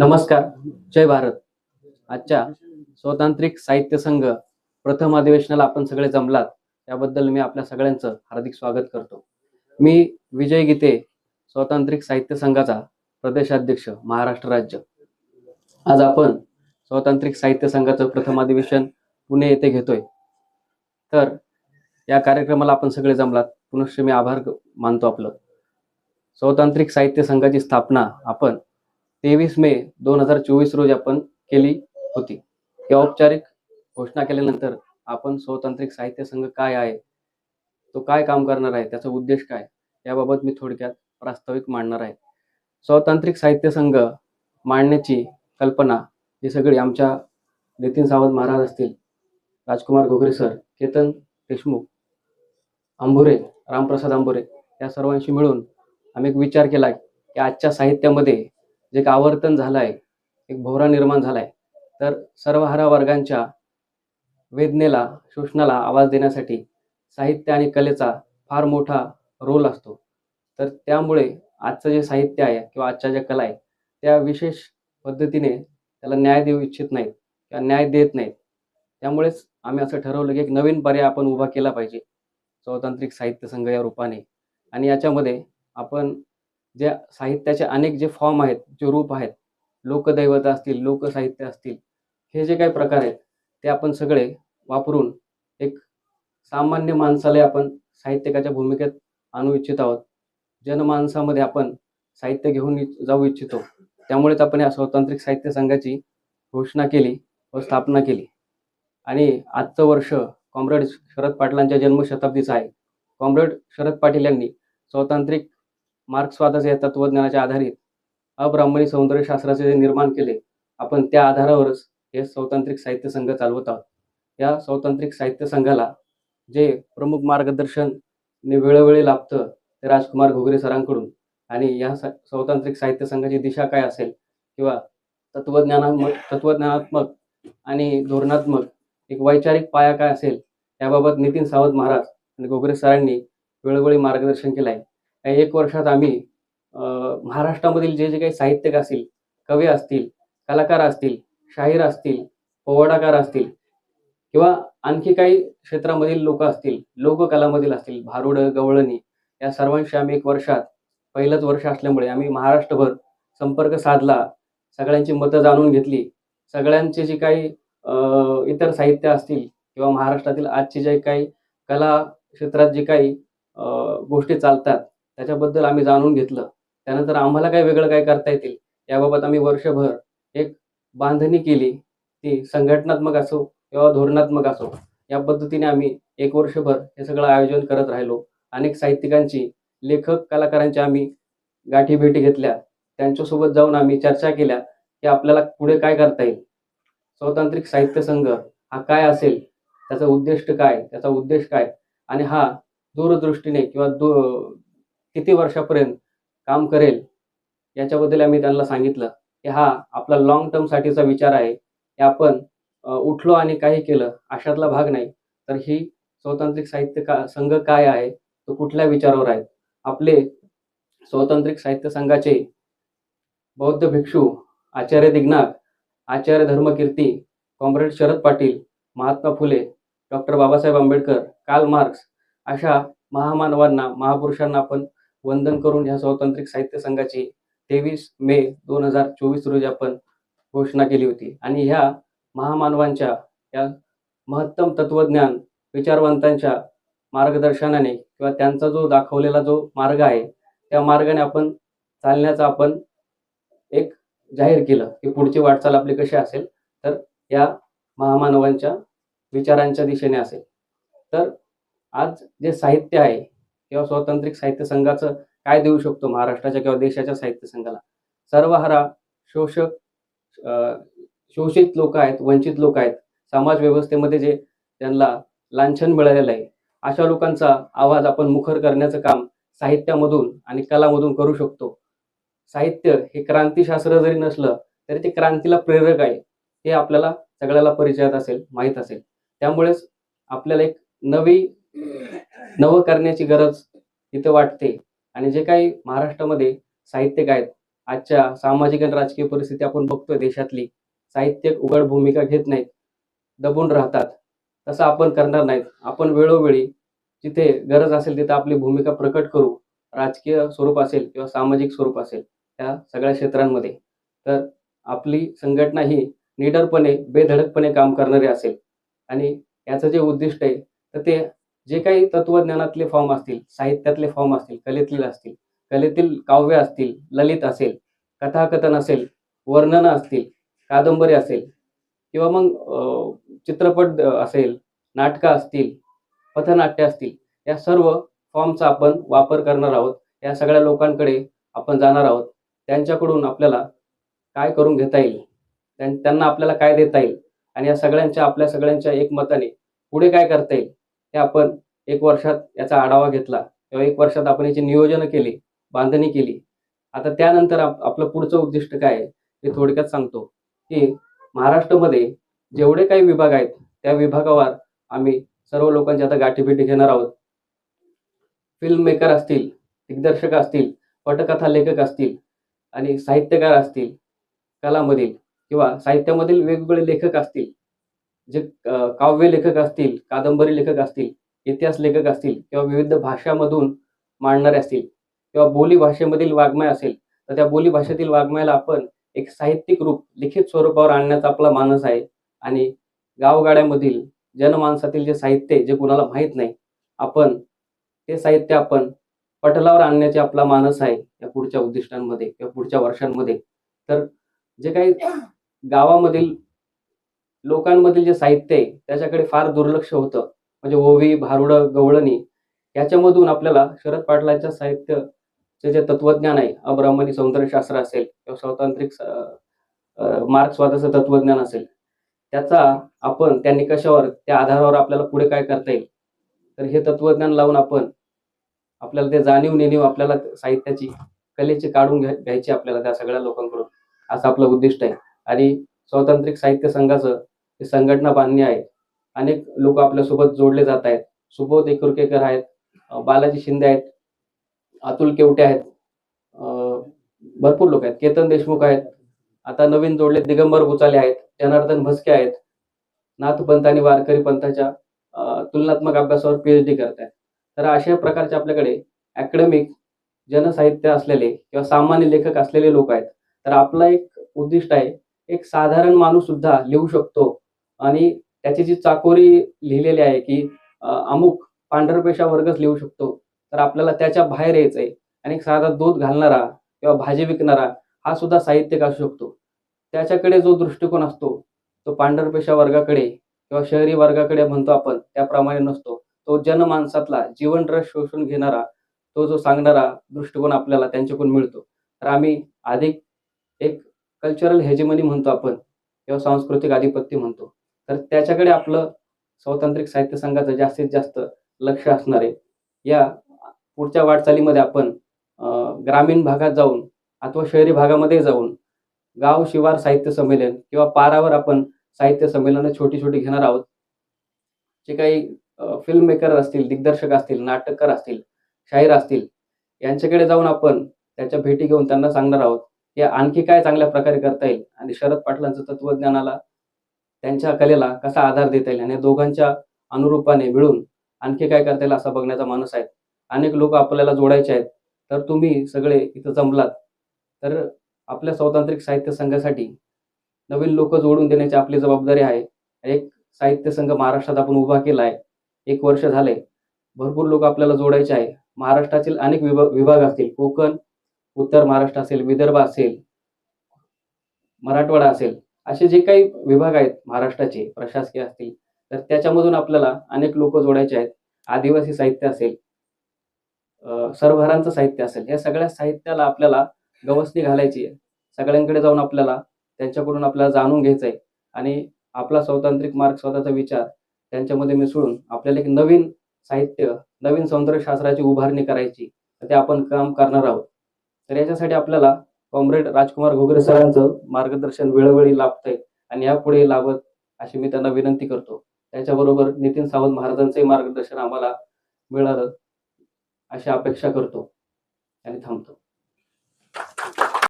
नमस्कार जय भारत. आजच्या स्वतांत्रिक साहित्य संघ प्रथम अधिवेशनाला आपण सगळे जमलात त्याबद्दल मी आपल्या सगळ्यांचं हार्दिक स्वागत करतो. मी विजय गीते स्वतांत्रिक साहित्य संघाचा प्रदेशाध्यक्ष महाराष्ट्र राज्य. आज आपण स्वतांत्रिक साहित्य संघाचं प्रथम अधिवेशन पुणे येथे घेतोय. तर या कार्यक्रमाला आपण सगळे जमलात. पुनश्च मी आभार मानतो आपलं. स्वतांत्रिक साहित्य संघाची स्थापना आपण तेवीस मे दोन हजार चोवीस रोजी आपण केली होती. ही औपचारिक घोषणा केल्यानंतर आपण स्वतांत्रिक साहित्य संघ काय आहे? तो काय काम करणार आहे? त्याचा उद्देश काय? याबाबत मी थोडक्यात प्रास्ताविक मांडणार आहे. स्वतांत्रिक साहित्य संघ मांडण्याची कल्पना ही सगळी आमच्या नितीन सावंत महाराज असतील राजकुमार घोगरे सर केतन देशमुख अंबुरे रामप्रसाद अंबुरे या सर्वांशी मिळून आम्ही एक विचार केला की आजच्या साहित्यामध्ये जे एक आवर्तन झालं आहे एक भोवरा निर्माण झाला आहे तर सर्वहारा वर्गांच्या वेदनेला शोषणाला आवाज देण्यासाठी साहित्य आणि कलेचा फार मोठा रोल असतो. तर त्यामुळे आजचं जे साहित्य आहे किंवा आजच्या ज्या कला आहे त्या विशेष पद्धतीने त्याला न्याय देऊ इच्छित नाहीत किंवा न्याय देत नाहीत. त्यामुळेच आम्ही असं ठरवलं की एक नवीन पर्याय आपण उभा केला पाहिजे स्वतांत्रिक साहित्य संघ या रूपाने. आणि याच्यामध्ये आपण जे साहित्याचे अनेक जे फॉर्म आहेत जे रूप आहेत लोकदैवत असतील लोकसाहित्य असतील हे जे काही प्रकार आहेत ते आपण सगळे वापरून एक सामान्य माणसाला आपण साहित्यकाच्या भूमिकेत आणू इच्छित आहोत. जनमानसामध्ये आपण साहित्य घेऊन इ- जाऊ इच्छितो. त्यामुळेच आपण या स्वतांत्रिक साहित्य संघाची घोषणा केली व स्थापना केली. आणि आजचं वर्ष कॉम्रेड शरद पाटलांच्या जन्मशताब्दीचं आहे. कॉम्रेड शरद पाटील यांनी स्वतांत्रिक मार्क्सवादाच्या या तत्वज्ञानाच्या आधारित अब्राह्मणी सौंदर्यशास्त्राचे जे निर्माण केले आपण त्या आधारावरच हे स्वतांत्रिक साहित्य संघ चालवत आहोत. या स्वतांत्रिक साहित्य संघाला जे प्रमुख मार्गदर्शन वेळोवेळी लाभतं ते राजकुमार घोगरे सरांकडून. आणि या सा- स्वतांत्रिक साहित्य संघाची दिशा काय असेल किंवा तत्वज्ञानात्मक तत्वज्ञानात्मक आणि धोरणात्मक एक वैचारिक पाया काय असेल याबाबत नितीन सावंत महाराज आणि घोगरे सरांनी वेळोवेळी मार्गदर्शन केलं आहे एक वर्षात आम्ही अं, महाराष्ट्रामधील जे जे काही साहित्यिक असतील कवी असतील कलाकार असतील शाहीर असतील पोवाडाकार असतील किंवा आणखी काही क्षेत्रामधील लोक असतील लोककलामधील असतील भारुड गवळणी या सर्वांशी आम्ही एक वर्षात पहिलंच वर्ष असल्यामुळे आम्ही महाराष्ट्रभर संपर्क साधला सगळ्यांची मतं जाणून घेतली सगळ्यांचे जे काही अं, इतर साहित्य असतील किंवा महाराष्ट्रातील आजचे जे काही कला क्षेत्रात जे काही अं, गोष्टी चालतात त्याच्याबद्दल आम्ही जाणून घेतलं. त्यानंतर आम्हाला काय वेगळं काय करता येतील याबाबत आम्ही वर्षभर एक बांधणी केली. ती संघटनात्मक असो किंवा धोरणात्मक असो या पद्धतीने आम्ही एक वर्षभर हे सगळं आयोजन करत राहिलो. अनेक साहित्यिकांची लेखक कलाकारांची आम्ही गाठी भेटी घेतल्या. त्यांच्यासोबत जाऊन आम्ही चर्चा केल्या की आपल्याला पुढे काय करता येईल. स्वतांत्रिक साहित्य संघ हा काय असेल? त्याचा उद्दिष्ट काय? त्याचा उद्देश काय? आणि हा दूरदृष्टीने किंवा दू किती वर्षापर्यंत काम करेल याच्याबद्दल आम्ही त्यांना सांगितलं. की हा आपला लॉंग टर्मसाठीचा विचार आहे. की आपण उठलो आणि काही केलं अशातला भाग नाही. तर ही स्वतांत्रिक साहित्य का संघ काय आहे तो कुठल्या विचारावर आहे? आपले स्वतांत्रिक साहित्य संघाचे बौद्ध भिक्षू Acharya Dignath Acharya Dharmakirti comrade Sharad Patil Mahatma Phule doctor Babasaheb Ambedkar Karl Marx अशा महामानवांना महापुरुषांना आपण वंदन करून ह्या स्वतांत्रिक साहित्य संघाची तेवीस मे दोन हजार चोवीस रोजी आपण घोषणा केली होती. आणि ह्या महामानवांच्या या महत्तम तत्वज्ञान विचारवंतांच्या मार्गदर्शनाने किंवा त्यांचा जो दाखवलेला जो मार्ग आहे त्या मार्गाने आपण चालण्याचा आपण एक जाहीर केलं की पुढची वाटचाल आपली कशी असेल तर या महामानवांच्या विचारांच्या दिशेने असेल. तर आज जे साहित्य आहे किंवा स्वातंत्र्य साहित्य संघाचं काय देऊ शकतो महाराष्ट्राच्या किंवा देशाच्या साहित्य संघाला? सर्वहारा शोषक शोषित लोक आहेत वंचित लोक आहेत. समाज व्यवस्थेमध्ये जे त्यांना लांछन मिळालेलं आहे अशा लोकांचा आवाज आपण मुखर करण्याचं काम साहित्यामधून आणि कलामधून करू शकतो. साहित्य हे क्रांतीशास्त्र जरी नसलं तरी ते क्रांतीला प्रेरक आहे. हे आपल्याला सगळ्याला परिचयात असेल माहीत असेल. त्यामुळेच आपल्याला एक नवी नवं करण्याची गरज इथं वाटते. आणि जे काही महाराष्ट्रामध्ये साहित्यिक आहेत आजच्या सामाजिक आणि राजकीय परिस्थिती आपण बघतोय देशातली साहित्यिक उघड भूमिका घेत नाहीत दबून राहतात. तसं आपण करणार नाहीत. आपण वेळोवेळी जिथे गरज असेल तिथे आपली भूमिका प्रकट करू राजकीय स्वरूप असेल किंवा सामाजिक स्वरूप असेल त्या सगळ्या क्षेत्रांमध्ये. तर आपली संघटना ही निडरपणे बेधडकपणे काम करणारी असेल. आणि याचं जे उद्दिष्ट आहे तर ते जे काही तत्वज्ञानातले फॉर्म असतील साहित्यातले फॉर्म असतील कलेतील असतील कलेतील काव्य असतील ललित असेल कथाकथन असेल वर्णनं असतील कादंबरी असेल किंवा मग चित्रपट असेल नाटकं असतील पथनाट्य असतील या सर्व फॉर्मचा आपण वापर करणार आहोत. या सगळ्या लोकांकडे आपण जाणार आहोत. त्यांच्याकडून आपल्याला काय करून घेता येईल? त्यांना आपल्याला काय देता येईल? आणि या सगळ्यांच्या आपल्या सगळ्यांच्या एकमताने पुढे काय करता येईल? हे आपण एक वर्षात याचा आढावा घेतला. किंवा एक वर्षात आपण याची नियोजन केली बांधणी केली. आता त्यानंतर आप- आपलं पुढचं उद्दिष्ट काय आहे हे थोडक्यात सांगतो. की महाराष्ट्रामध्ये जेवढे काही विभाग आहेत त्या विभागावर आम्ही सर्व लोकांची आता गाठीभेटी घेणार आहोत. फिल्म मेकर असतील दिग्दर्शक असतील पटकथा लेखक असतील आणि साहित्यकार असतील कलामधील किंवा साहित्यामधील वेगवेगळे लेखक असतील जे काव्य लेखक असतील कादंबरी लेखक असतील इतिहास लेखक असतील किंवा विविध भाषामधून मांडणारे असतील किंवा बोली भाषेमधील वाङ्मय असेल तर त्या बोली भाषेतील वाङ्मयाला आपण एक साहित्यिक रूप लिखित स्वरूपावर आणण्याचा आपला मानस आहे. आणि गावगाड्यामधील जनमानसातील जे साहित्य आहे जे कुणाला माहीत नाही आपण ते साहित्य आपण पटलावर आणण्याचे आपला मानस आहे या पुढच्या उद्दिष्टांमध्ये किंवा पुढच्या वर्षांमध्ये. तर जे काही गावामधील लोकांमधील जे साहित्य आहे त्याच्याकडे फार दुर्लक्ष होतं. म्हणजे ओवी भारुडं गवळणी याच्यामधून आपल्याला शरद पाटलांच्या साहित्याचे जे तत्वज्ञान आहे अब्राह्मणी सौंदर्यशास्त्र असेल किंवा स्वातंत्र्य मार्क्सवादाचं तत्वज्ञान असेल त्याचा आपण त्या निकषावर त्या आधारावर आपल्याला पुढे काय करता येईल? तर हे तत्वज्ञान लावून आपण आपल्याला ते जाणीव नेणीव आपल्याला साहित्याची कलेची काढून घ्या घ्यायची आपल्याला त्या सगळ्या लोकांकडून. असं आपलं उद्दिष्ट आहे. आणि स्वातंत्र्य साहित्य संघाचं हे संघटना बांधणी आहे अनेक लोक आपल्यासोबत जोडले जात आहेत. सुबोध एकुरकेकर आहेत. बालाजी शिंदे आहेत. अतुल केवटे आहेत. भरपूर लोक आहेत. केतन देशमुख आहेत. आता नवीन जोडले दिगंबर भुचाले आहेत. जनार्दन भस्के आहेत. नाथपंथ आणि वारकरी पंथाच्या तुलनात्मक अभ्यासावर पीएचडी करत आहेत तर अशा प्रकारचे आपल्याकडे अकॅडमिक जनसाहित्य असलेले किंवा सामान्य लेखक असलेले लोक आहेत. तर आपला एक उद्दिष्ट आहे. एक साधारण माणूस सुद्धा लिहू शकतो. आणि त्याची जी चाकोरी लिहिलेली आहे की अमुक पांढरपेशा वर्गच लिहू शकतो तर आपल्याला त्याच्या बाहेर यायचं आहे आणि साधा दूध घालणारा किंवा भाजी विकणारा हा सुद्धा साहित्यिक असू शकतो. त्याच्याकडे जो दृष्टिकोन असतो तो पांढरपेशा वर्गाकडे किंवा शहरी वर्गाकडे म्हणतो आपण त्याप्रमाणे नसतो. तो जनमानसातला जीवन रस शोषून घेणारा तो जो सांगणारा दृष्टिकोन आपल्याला त्यांच्याकडून मिळतो. तर आम्ही अधिक एक कल्चरल हेजेमनी म्हणतो आपण किंवा सांस्कृतिक आधिपत्य म्हणतो. तर त्याच्याकडे आपलं स्वातंत्र्य साहित्य संघाचं जास्तीत जास्त लक्ष असणार आहे. या पुढच्या वाटचालीमध्ये आपण ग्रामीण भागात जाऊन अथवा शहरी भागामध्ये जाऊन गाव शिवार साहित्य संमेलन किंवा पारावर आपण साहित्य संमेलनं छोटी छोटी घेणार आहोत. जे काही फिल्म मेकर असतील दिग्दर्शक असतील नाटककार असतील शाहीर असतील यांच्याकडे जाऊन आपण त्याच्या भेटी घेऊन त्यांना सांगणार आहोत. हे आणखी काय चांगल्या प्रकारे करता येईल? आणि शरद पाटलांचं तत्वज्ञानाला त्यांच्या कलेला कसा आधार देता येईल आणि या दोघांच्या अनुरूपाने मिळून आणखी काय करता येईल असा बघण्याचा माणूस आहे अनेक लोक आपल्याला जोडायचे आहेत. तर तुम्ही सगळे इथं जमलात. तर आपल्या स्वातांत्रिक साहित्य संघासाठी नवीन लोक जोडून देण्याची आपली जबाबदारी आहे. एक साहित्य संघ महाराष्ट्रात आपण उभा केला आहे. एक वर्ष झाले भरपूर लोक आपल्याला जोडायचे आहे. महाराष्ट्रातील अनेक विभाग विभाग असतील. कोकण उत्तर महाराष्ट्र असेल विदर्भ असेल मराठवाडा असेल. असे जे काही विभाग आहेत महाराष्ट्राचे प्रशासकीय असतील तर त्याच्यामधून आपल्याला अनेक लोक जोडायचे आहेत. आदिवासी साहित्य असेल अं, सरभरांचं साहित्य असेल या सगळ्या साहित्याला आपल्याला गवसणी घालायची आहे. सगळ्यांकडे जाऊन आपल्याला त्यांच्याकडून आपल्याला जाणून घ्यायचं आहे. आणि आपला स्वातंत्र्य मार्ग स्वतःचा विचार त्यांच्यामध्ये मिसळून आपल्याला एक नवीन साहित्य नवीन सौंदर्यशास्त्राची उभारणी करायची. ते आपण काम करणार आहोत. तर याच्यासाठी आपल्याला कॉम्रेड राजकुमार घोगरे सरांचं मार्गदर्शन वेळोवेळी लाभतंय आणि यापुढे लाभत अशी मी त्यांना विनंती करतो. त्याच्याबरोबर नितीन सावंत महाराजांचंही मार्गदर्शन आम्हाला मिळालं अशी अपेक्षा करतो आणि थांबतो.